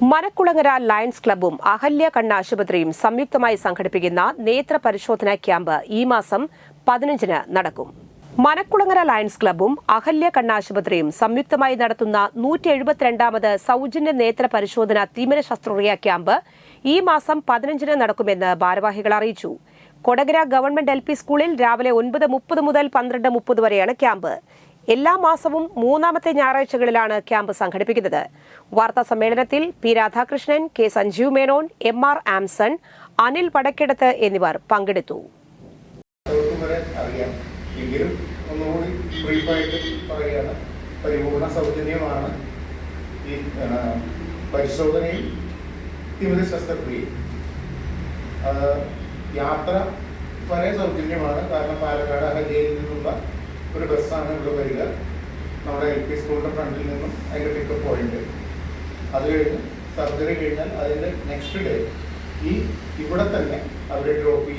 Manakkulangara lions ക്ലബ്ബും അഹല്യ കണ്ണാശുപത്രിയും സംയുക്തമായി സംഘടിപ്പിക്കുന്ന നേത്ര പരിശോധനാ ക്യാമ്പ് ഈ മാസം പതിനഞ്ചിന് നടക്കും. മനക്കുളങ്ങര ലയൺസ് ക്ലബ്ബും അഹല്യ കണ്ണാശുപത്രിയും സംയുക്തമായി നടത്തുന്ന നൂറ്റി എഴുപത്തിരണ്ടാമത് സൗജന്യ നേത്ര പരിശോധന തിമിര ശസ്ത്രക്രിയ ക്യാമ്പ് ഈ മാസം പതിനഞ്ചിന് നടക്കുമെന്ന് ഭാരവാഹികൾ അറിയിച്ചു. കൊടകര ഗവൺമെന്റ് എൽ സ്കൂളിൽ രാവിലെ ഒൻപത് മുപ്പത് മുതൽ പന്ത്രണ്ട് മുപ്പത് വരെയാണ് ക്യാമ്പ്. എല്ലാ മാസവും മൂന്നാമത്തെ ഞായറാഴ്ചകളിലാണ് ക്യാമ്പ് സംഘടിപ്പിക്കുന്നത്. വാർത്താ സമ്മേളനത്തിൽ P Radhakrishnan K Sanjeev Menon M R Amson Anil പടക്കെടുത്ത് എന്നിവർ പങ്കെടുത്തു. ഈ യാത്ര വരെ സൗജന്യമാണ്. കാരണം പാലക്കാട് അഹല്യയിൽ നിന്നുള്ള ഒരു ബസ്സാണ് ഇവിടെ വരിക. നമ്മുടെ എൽ പി സ്കൂളിന്റെ ഫ്രണ്ടിൽ നിന്നും അതിന്റെ പിക്കപ്പ് പോയിന്റ് അത് കഴിഞ്ഞ് സർജറി കഴിഞ്ഞാൽ അതിന്റെ നെക്സ്റ്റ് ഡേ ഈ ഇവിടെ തന്നെ അവരെ ഡ്രോപ്പ്